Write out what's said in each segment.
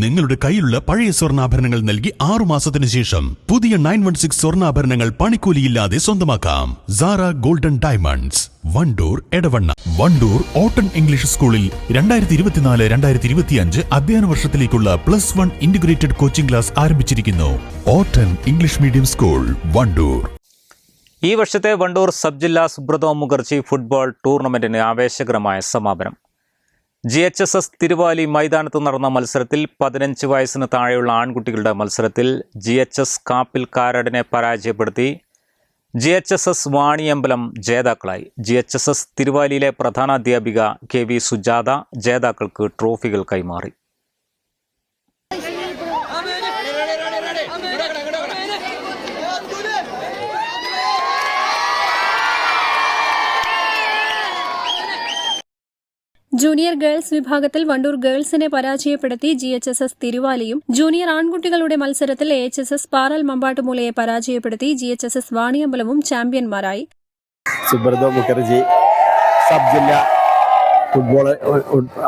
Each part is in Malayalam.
നിങ്ങളുടെ കയ്യിലുള്ള പഴയ സ്വർണാഭരണങ്ങൾ നൽകി ആറു മാസത്തിന് ശേഷം പുതിയ നയൻ വൺ സിക്സ് സ്വർണാഭരണങ്ങൾ പണിക്കൂലിയില്ലാതെ സ്വന്തമാക്കാം. Sara golden diamonds. Wandoor Edavanna. Wandoor ഓട്ടൺ ഇംഗ്ലീഷ് സ്കൂളിൽ രണ്ടായിരത്തി ഇരുപത്തിനാല് രണ്ടായിരത്തി ഇരുപത്തിയഞ്ച് അധ്യയന വർഷത്തിലേക്കുള്ള plus one integrated coaching class ആരംഭിച്ചിരിക്കുന്നു. ഓട്ടൺ ഇംഗ്ലീഷ് മീഡിയം സ്കൂൾ വണ്ടൂർ ഈ വർഷത്തെ വണ്ടൂർ സബ് ജില്ലാ സുബ്രതോ മുഖർജി ഫുട്ബോൾ ടൂർണമെന്റിന് ആവേശകരമായ സമാപനം. G H S S Thiruvali മൈതാനത്ത് നടന്ന മത്സരത്തിൽ പതിനഞ്ച് വയസ്സിന് താഴെയുള്ള ആൺകുട്ടികളുടെ മത്സരത്തിൽ ജി എച്ച് എസ് കാപ്പിൽ കാരടിനെ പരാജയപ്പെടുത്തി G H S S Vaniyambalam ജേതാക്കളായി ജി എച്ച് എസ് എസ് തിരുവാലിയിലെ പ്രധാനാധ്യാപിക കെ വി സുജാത ജേതാക്കൾക്ക് ട്രോഫികൾ കൈമാറി ജൂനിയർ ഗേൾസ് വിഭാഗത്തിൽ വണ്ടൂർ ഗേൾസിനെ പരാജയപ്പെടുത്തി ജി എച്ച് എസ് എസ് തിരുവാലിയും. ജൂനിയർ ആൺകുട്ടികളുടെ മത്സരത്തിൽ A H S S Paral മമ്പാട്ടുമൂലയെ പരാജയപ്പെടുത്തി ജി എച്ച് എസ് എസ് വാണിയമ്പലവും ചാമ്പ്യന്മാരായി. സുബ്രത മുഖർജി സബ് ജില്ലാ ഫുട്ബോൾ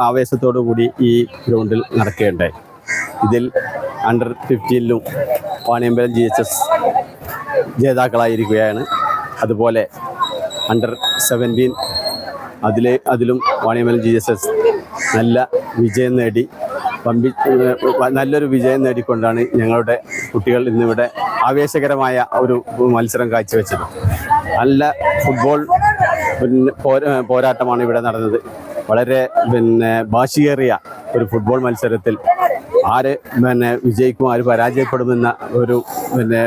ആവേശത്തോടു കൂടി ഈ ഗ്രൗണ്ടിൽ നടക്കുകയുണ്ടായി. ഇതിൽ അണ്ടർ ഫിഫ്റ്റീനിലും വാണിയമ്പലം ജി എച്ച് എസ് ജേതാക്കളായിരിക്കുകയാണ്. അതുപോലെ അണ്ടർ സെവന്റീൻ അതിലെ അതിലും വാണിയമ്മൽ ജി എസ് എസ് നല്ല വിജയം നേടി. പമ്പി നല്ലൊരു വിജയം നേടിക്കൊണ്ടാണ് ഞങ്ങളുടെ കുട്ടികൾ ഇന്നിവിടെ ആവേശകരമായ ഒരു മത്സരം കാഴ്ചവെച്ചത്. നല്ല ഫുട്ബോൾ പിന്നെ പോരാ- പോരാട്ടമാണ് ഇവിടെ നടന്നത്. വളരെ പിന്നെ വാശിയേറിയ ഒരു ഫുട്ബോൾ മത്സരത്തിൽ ആര് പിന്നെ വിജയിക്കും ആര് പരാജയപ്പെടുമെന്ന ഒരു പിന്നെ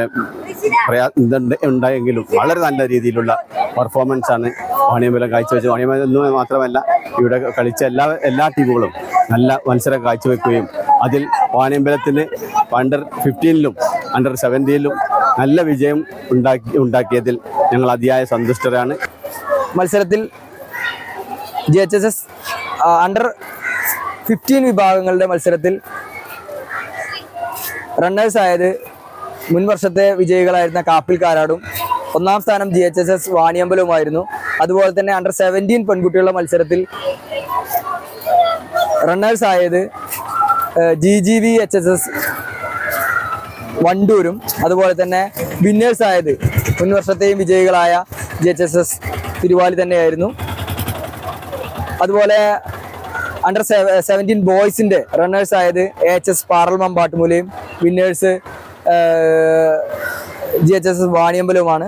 പ്രയാ ഇതുണ്ട് ഉണ്ടായെങ്കിലും വളരെ നല്ല രീതിയിലുള്ള പെർഫോമൻസ് ആണ്. വാണിയമ്പലം കാഴ്ചവെച്ചത്. വാണിയമ്പലം എന്ന് മാത്രമല്ല ഇവിടെ കളിച്ച എല്ലാ എല്ലാ ടീമുകളും നല്ല മത്സരം കാഴ്ചവെക്കുകയും അതിൽ വാണിയമ്പലത്തിന് അണ്ടർ ഫിഫ്റ്റീനിലും അണ്ടർ സെവന്റീനിലും നല്ല വിജയം ഉണ്ടാക്കി ഉണ്ടാക്കിയതിൽ ഞങ്ങൾ അതിയായ സന്തുഷ്ടരാണ്. മത്സരത്തിൽ G H S S under fifteen വിഭാഗങ്ങളുടെ മത്സരത്തിൽ റണ്ണേഴ്സ് ആയത് മുൻ വർഷത്തെ വിജയികളായിരുന്ന കാപ്പിൽ കാരാടും ഒന്നാം സ്ഥാനം ജി എച്ച് എസ് എസ് വാണിയമ്പലവുമായിരുന്നു. അതുപോലെ തന്നെ അണ്ടർ സെവന്റീൻ പെൺകുട്ടികളുടെ മത്സരത്തിൽ റണ്ണേഴ്സ് ആയത് G G V H S S വണ്ടൂരും അതുപോലെ തന്നെ വിന്നേഴ്സ് ആയത് മുൻ വർഷത്തെയും വിജയികളായ G H S S Thiruvali തന്നെയായിരുന്നു. അതുപോലെ അണ്ടർ സെവന്റീൻ ബോയ്സിന്റെ റണ്ണേഴ്സ് ആയത് എച്ച് എസ് പാറൽമം പാട്ടുമൂലയും winners G H S S വാണിയമ്പലവുമാണ്.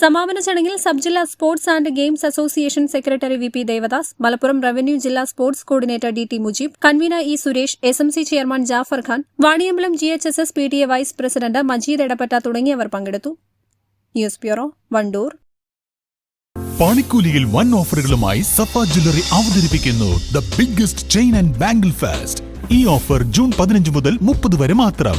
സമാപന ചടങ്ങിൽ സബ് ജില്ലാ sports and games association secretary V P Devadas Malappuram revenue ജില്ലാ sports coordinator D T Mujeeb convener E Suresh S M C chairman Jafar Khan Vaniyambalam G H S S P T A vice president Majeed Edappatta തുടങ്ങിയവർ പങ്കെടുത്തു. News bureau Wandoor. പണിക്കൂലിയിൽ വൻ ഓഫറുകളുമായി സഫ ജ്വല്ലറി അവതരിപ്പിക്കുന്നു the biggest chain and bangle fest. ഈ ഓഫർ ജൂൺ പതിനഞ്ച് മുതൽ മുപ്പത് വരെ മാത്രം.